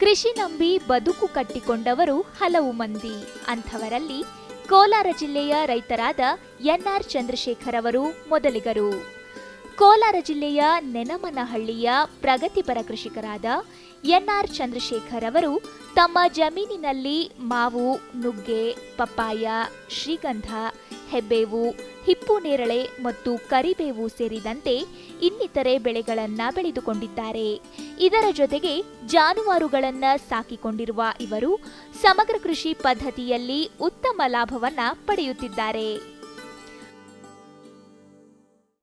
ಕೃಷಿ ನಂಬಿ ಬದುಕು ಕಟ್ಟಿಕೊಂಡವರು ಹಲವು ಮಂದಿ. ಅಂಥವರಲ್ಲಿ ಕೋಲಾರ ಜಿಲ್ಲೆಯ ರೈತರಾದ ಎನ್ಆರ್ ಚಂದ್ರಶೇಖರ್ ಅವರು ಮೊದಲಿಗರು. ಕೋಲಾರ ಜಿಲ್ಲೆಯ ನೆನಮನಹಳ್ಳಿಯ ಪ್ರಗತಿಪರ ಕೃಷಿಕರಾದ ಎನ್ಆರ್ ಚಂದ್ರಶೇಖರ್ ಅವರು ತಮ್ಮ ಜಮೀನಿನಲ್ಲಿ ಮಾವು, ನುಗ್ಗೆ, ಪಪ್ಪಾಯ, ಶ್ರೀಗಂಧ, ಹೆಬ್ಬೇವು, ಹಿಪ್ಪು ನೇರಳೆ ಮತ್ತು ಕರಿಬೇವು ಸೇರಿದಂತೆ ಇನ್ನಿತರೆ ಬೆಳೆಗಳನ್ನ ಬೆಳೆದುಕೊಂಡಿದ್ದಾರೆ. ಇದರ ಜೊತೆಗೆ ಜಾನುವಾರುಗಳನ್ನ ಸಾಕಿಕೊಂಡಿರುವ ಇವರು ಸಮಗ್ರ ಕೃಷಿ ಪದ್ಧತಿಯಲ್ಲಿ ಉತ್ತಮ ಲಾಭವನ್ನ ಪಡೆಯುತ್ತಿದ್ದಾರೆ.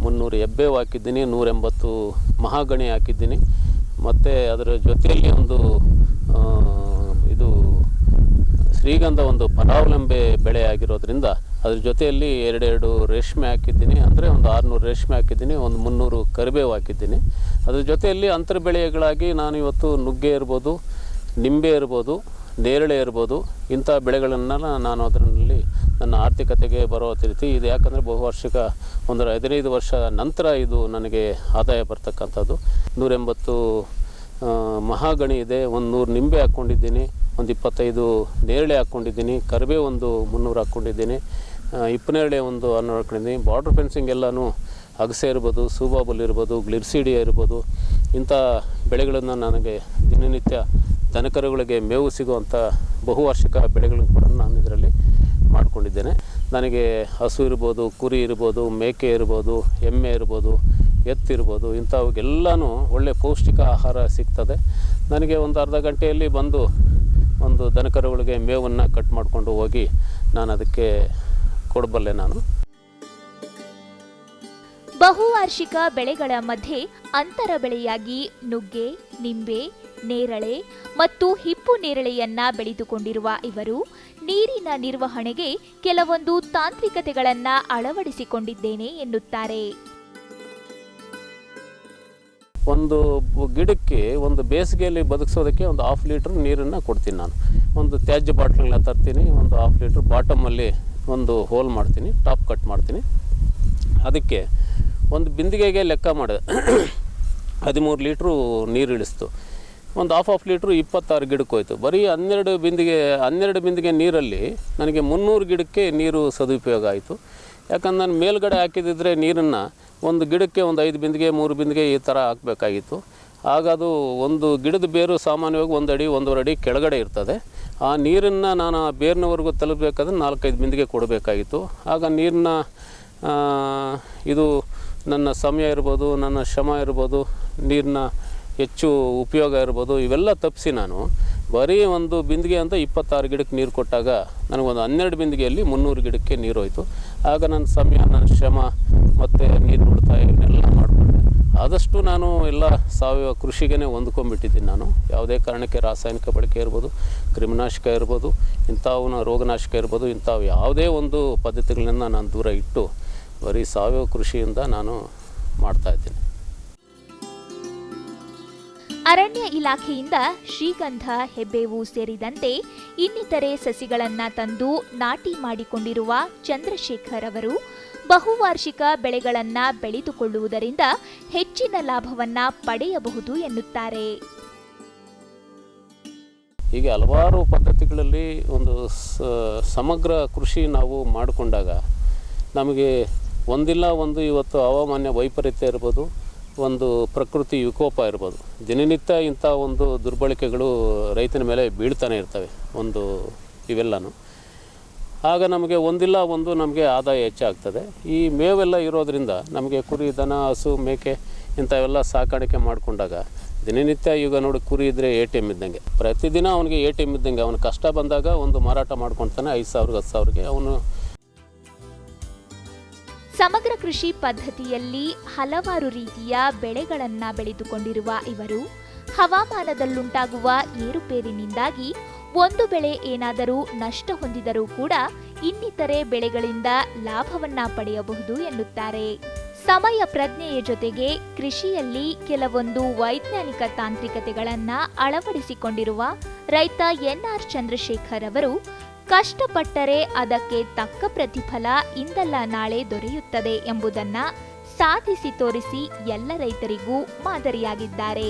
ಮುನ್ನೂರು ಎಬ್ಬೇವು ಹಾಕಿದ್ದೀನಿ, ನೂರೆಂಬತ್ತು ಮಹಾಗಣಿ ಹಾಕಿದ್ದೀನಿ. ಮತ್ತು ಅದರ ಜೊತೆಯಲ್ಲಿ ಒಂದು ಇದು ಶ್ರೀಗಂಧ ಒಂದು ಪರಾವಲಂಬೆ ಬೆಳೆ ಆಗಿರೋದ್ರಿಂದ ಅದ್ರ ಜೊತೆಯಲ್ಲಿ ಎರಡೆರಡು ರೇಷ್ಮೆ ಹಾಕಿದ್ದೀನಿ. ಅಂದರೆ ಒಂದು ಆರುನೂರು ರೇಷ್ಮೆ ಹಾಕಿದ್ದೀನಿ, ಒಂದು ಮುನ್ನೂರು ಕರಿಬೇವು ಹಾಕಿದ್ದೀನಿ. ಅದ್ರ ಜೊತೆಯಲ್ಲಿ ಅಂತರ ಬೆಳೆಗಳಾಗಿ ನಾನು ಇವತ್ತು ನುಗ್ಗೆ ಇರ್ಬೋದು, ನಿಂಬೆ ಇರ್ಬೋದು, ನೇರಳೆ ಇರ್ಬೋದು, ಇಂಥ ಬೆಳೆಗಳನ್ನು ನಾನು ಅದರಲ್ಲಿ ನನ್ನ ಆರ್ಥಿಕತೆಗೆ ಬರೋ ರೀತಿ ಇದು. ಯಾಕಂದರೆ ಬಹುವಾರ್ಷಿಕ ಒಂದು ಹದಿನೈದು ವರ್ಷ ನಂತರ ಇದು ನನಗೆ ಆದಾಯ ಬರ್ತಕ್ಕಂಥದ್ದು. ನೂರೆಂಬತ್ತು ಮಹಾಗಣಿ ಇದೆ. ಒಂದು ನೂರು ನಿಂಬೆ ಹಾಕ್ಕೊಂಡಿದ್ದೀನಿ. ಒಂದು ಇಪ್ಪತ್ತೈದು ನೇರಳೆ ಹಾಕ್ಕೊಂಡಿದ್ದೀನಿ. ಕರಿಬೇವು ಒಂದು ಮುನ್ನೂರು ಹಾಕ್ಕೊಂಡಿದ್ದೀನಿ. ಇಪ್ಪನೇರಳೆ ಒಂದು ಹನ್ನೂರು ಹಾಕ್ಕೊಂಡಿದ್ದೀನಿ. ಬಾರ್ಡ್ರ್ ಫೆನ್ಸಿಂಗ್ ಎಲ್ಲನೂ ಅಗಸೆ ಇರ್ಬೋದು, ಸೂಬಾಬಲ್ ಇರ್ಬೋದು ಗ್ಲಿರ್ಸಿಡಿ ಇರ್ಬೋದು. ಇಂಥ ಬೆಳೆಗಳನ್ನು ನನಗೆ ದಿನನಿತ್ಯ ದನಕರುಗಳಿಗೆ ಮೇವು ಸಿಗುವಂಥ ಬಹುವಾರ್ಷಿಕ ಬೆಳೆಗಳನ್ನು ಕೂಡ ನಾನು ಮಾಡಿಕೊಂಡಿದ್ದೇನೆ ನನಗೆ ಹಸು ಇರ್ಬೋದು, ಕುರಿ ಇರ್ಬೋದು, ಮೇಕೆ ಇರ್ಬೋದು, ಎಮ್ಮೆ ಇರ್ಬೋದು ಎತ್ತಿರ್ಬೋದು ಇಂಥವಕ್ಕೆಲ್ಲನೂ ಒಳ್ಳೆ ಪೌಷ್ಟಿಕ ಆಹಾರ ಸಿಗ್ತದೆ. ನನಗೆ ಒಂದು ಅರ್ಧ ಗಂಟೆಯಲ್ಲಿ ಬಂದು ಒಂದು ದನಕರುಗಳಿಗೆ ಮೇವನ್ನು ಕಟ್ ಮಾಡಿಕೊಂಡು ಹೋಗಿ ನಾನು ಅದಕ್ಕೆ ಕೊಡಬಲ್ಲೆ ನಾನು. ಬಹುವಾರ್ಷಿಕ ಬೆಳೆಗಳ ಮಧ್ಯೆ ಅಂತರ ಬೆಳೆಯಾಗಿ ನುಗ್ಗೆ, ನಿಂಬೆ, ನೇರಳೆ ಮತ್ತು ಹಿಪ್ಪು ನೇರಳೆಯನ್ನ ಬೆಳೆದುಕೊಂಡಿರುವ ಇವರು ನೀರಿನ ನಿರ್ವಹಣೆಗೆ ಕೆಲವೊಂದು ತಾಂತ್ರಿಕತೆಗಳನ್ನ ಅಳವಡಿಸಿಕೊಂಡಿದ್ದೇನೆ ಎನ್ನುತ್ತಾರೆ. ಒಂದು ಗಿಡಕ್ಕೆ ಒಂದು ಬೇಸಿಗೆಯಲ್ಲಿ ಬದುಕಿಸೋದಕ್ಕೆ ಒಂದು ಹಾಫ್ ಲೀಟ್ರ್ ನೀರನ್ನು ಕೊಡ್ತೀನಿ ನಾನು. ಒಂದು ತ್ಯಾಜ್ಯ ಬಾಟ್ಲನ್ನ ತರ್ತೀನಿ, ಒಂದು ಹಾಫ್ ಲೀಟ್ರ್ ಬಾಟಮಲ್ಲಿ ಒಂದು ಹೋಲ್ ಮಾಡ್ತೀನಿ ಟಾಪ್ ಕಟ್ ಮಾಡ್ತೀನಿ. ಅದಕ್ಕೆ ಒಂದು ಬಿಂದಿಗೆಗೆ ಲೆಕ್ಕ ಮಾಡಿದೆ. ಹದಿಮೂರು ಲೀಟ್ರು ನೀರು ಇಳಿಸ್ತು. ಒಂದು ಹಾಫ್ ಆಫ್ ಲೀಟ್ರು ಇಪ್ಪತ್ತಾರು ಗಿಡಕ್ಕೆ ಹೋಯ್ತು. ಬರೀ ಹನ್ನೆರಡು ಬಿಂದಿಗೆ ಹನ್ನೆರಡು ಬಿಂದಿಗೆ ನೀರಲ್ಲಿ ನನಗೆ ಮುನ್ನೂರು ಗಿಡಕ್ಕೆ ನೀರು ಸದುಪಯೋಗ ಆಯಿತು. ಯಾಕಂದ್ರೆ ನಾನು ಮೇಲ್ಗಡೆ ಹಾಕಿದಿದ್ರೆ ನೀರನ್ನು ಒಂದು ಗಿಡಕ್ಕೆ ಒಂದು ಐದು ಬಿಂದಿಗೆ, ಮೂರು ಬಿಂದಿಗೆ ಈ ಥರ ಹಾಕಬೇಕಾಗಿತ್ತು. ಆಗ ಅದು ಒಂದು ಗಿಡದ ಬೇರು ಸಾಮಾನ್ಯವಾಗಿ ಒಂದು ಅಡಿ, ಒಂದೂವರೆ ಅಡಿ ಕೆಳಗಡೆ ಇರ್ತದೆ. ಆ ನೀರನ್ನು ನಾನು ಆ ಬೇರಿನವರೆಗೂ ತಲುಪಬೇಕಾದ್ರೆ ನಾಲ್ಕೈದು ಬಿಂದಿಗೆ ಕೊಡಬೇಕಾಗಿತ್ತು. ಆಗ ನೀರನ್ನ ಇದು ನನ್ನ ಸಮಯ ಇರ್ಬೋದು, ನನ್ನ ಶ್ರಮ ಇರ್ಬೋದು, ನೀರಿನ ಹೆಚ್ಚು ಉಪಯೋಗ ಇರ್ಬೋದು, ಇವೆಲ್ಲ ತಪ್ಪಿಸಿ ನಾನು ಬರೀ ಒಂದು ಬಿಂದಿಗೆ ಅಂತ ಇಪ್ಪತ್ತಾರು ಗಿಡಕ್ಕೆ ನೀರು ಕೊಟ್ಟಾಗ ನನಗೊಂದು ಹನ್ನೆರಡು ಬಿಂದಿಗೆಯಲ್ಲಿ ಮುನ್ನೂರು ಗಿಡಕ್ಕೆ ನೀರು ಹೋಯಿತು ಆಗ ನನ್ನ ಸಮಯ, ನನ್ನ ಶ್ರಮ ಮತ್ತು ನೀರು ಉಳಿತಾಯ ಇವನ್ನೆಲ್ಲ ಮಾಡಿಕೊಂಡೆ. ಆದಷ್ಟು ನಾನು ಎಲ್ಲ ಸಾವಯವ ಕೃಷಿಗೇ ಹೊಂದ್ಕೊಂಡ್ಬಿಟ್ಟಿದ್ದೀನಿ ನಾನು. ಯಾವುದೇ ಕಾರಣಕ್ಕೆ ರಾಸಾಯನಿಕ ಬಳಕೆ ಇರ್ಬೋದು, ಕ್ರಿಮಿನಾಶಕ ಇರ್ಬೋದು ಇಂಥವನ್ನ ರೋಗನಾಶಕ ಇರ್ಬೋದು, ಇಂಥವು ಯಾವುದೇ ಒಂದು ಪದ್ಧತಿಗಳನ್ನ ನಾನು ದೂರ ಇಟ್ಟು ಬರೀ ಸಾವಯವ ಕೃಷಿಯಿಂದ ನಾನು ಮಾಡ್ತಾಯಿದ್ದೀನಿ ಅರಣ್ಯ ಇಲಾಖೆಯಿಂದ ಶ್ರೀಗಂಧ ಹೆಬ್ಬೇವು ಸೇರಿದಂತೆ ಇನ್ನಿತರೆ ಸಸಿಗಳನ್ನು ತಂದು ನಾಟಿ ಮಾಡಿಕೊಂಡಿರುವ ಚಂದ್ರಶೇಖರ್ ಅವರು ಬಹುವಾರ್ಷಿಕ ಬೆಳೆಗಳನ್ನ ಬೆಳೆದುಕೊಳ್ಳುವುದರಿಂದ ಹೆಚ್ಚಿನ ಲಾಭವನ್ನ ಪಡೆಯಬಹುದು ಎನ್ನುತ್ತಾರೆ. ಹೀಗೆ ಹಲವಾರು ಪದ್ಧತಿಗಳಲ್ಲಿ ಒಂದು ಸಮಗ್ರ ಕೃಷಿ ನಾವು ಮಾಡಿಕೊಂಡಾಗ ನಮಗೆ ಒಂದಿಲ್ಲ, ಒಂದು ಇವತ್ತು ಹವಾಮಾನ ವೈಪರೀತ್ಯ ಇರ್ಬೋದು, ಒಂದು ಪ್ರಕೃತಿ ವಿಕೋಪ ಇರ್ಬೋದು. ದಿನನಿತ್ಯ ಇಂಥ ಒಂದು ದುರ್ಬಳಕೆಗಳು ರೈತನ ಮೇಲೆ ಬೀಳ್ತಾನೆ ಇರ್ತವೆ, ಒಂದು ಇವೆಲ್ಲನೂ. ಆಗ ನಮಗೆ ಒಂದಿಲ್ಲ, ಒಂದು ನಮಗೆ ಆದಾಯ ಹೆಚ್ಚಾಗ್ತದೆ. ಈ ಮೇವೆಲ್ಲ ಇರೋದರಿಂದ ನಮಗೆ ಕುರಿ, ದನ, ಹಸು, ಮೇಕೆ ಇಂಥವೆಲ್ಲ ಸಾಕಾಣಿಕೆ ಮಾಡಿಕೊಂಡಾಗ ದಿನನಿತ್ಯ ಈಗ ನೋಡಿ ಕುರಿ ಇದ್ದರೆ ಎ ಟಿ ಎಂ ಇದ್ದಂಗೆ. ಪ್ರತಿದಿನ ಅವನಿಗೆ ಎ ಟಿ ಎಂ ಇದ್ದಂಗೆ, ಅವನು ಕಷ್ಟ ಬಂದಾಗ ಒಂದು ಮಾರಾಟ ಮಾಡ್ಕೊತಾನೆ, ಐದು ಸಾವಿರ ಹತ್ತು ಸಾವಿರಕ್ಕೆ ಅವನು ಸಮಗ್ರ ಕೃಷಿ ಪದ್ಧತಿಯಲ್ಲಿ ಹಲವಾರು ರೀತಿಯ ಬೆಳೆಗಳನ್ನು ಬೆಳೆದುಕೊಂಡಿರುವ ಇವರು, ಹವಾಮಾನದಲ್ಲುಂಟಾಗುವ ಏರುಪೇರಿನಿಂದಾಗಿ ಒಂದು ಬೆಳೆ ಏನಾದರೂ ನಷ್ಟ ಹೊಂದಿದರೂ ಕೂಡ ಇನ್ನಿತರೆ ಬೆಳೆಗಳಿಂದ ಲಾಭವನ್ನ ಪಡೆಯಬಹುದು ಎನ್ನುತ್ತಾರೆ. ಸಮಯ ಪ್ರಜ್ಞೆಯ ಜೊತೆಗೆ ಕೃಷಿಯಲ್ಲಿ ಕೆಲವೊಂದು ವೈಜ್ಞಾನಿಕ ತಾಂತ್ರಿಕತೆಗಳನ್ನು ಅಳವಡಿಸಿಕೊಂಡಿರುವ ರೈತ ಎನ್ಆರ್ ಚಂದ್ರಶೇಖರ್ ಅವರು ಕಷ್ಟಪಟ್ಟರೆ ಅದಕ್ಕೆ ತಕ್ಕ ಪ್ರತಿಫಲ ಇಂದಲ್ಲ ನಾಳೆ ದೊರೆಯುತ್ತದೆ ಎಂಬುದನ್ನ ಸಾಧಿಸಿ ತೋರಿಸಿ ಎಲ್ಲ ರೈತರಿಗೂ ಮಾದರಿಯಾಗಿದ್ದಾರೆ.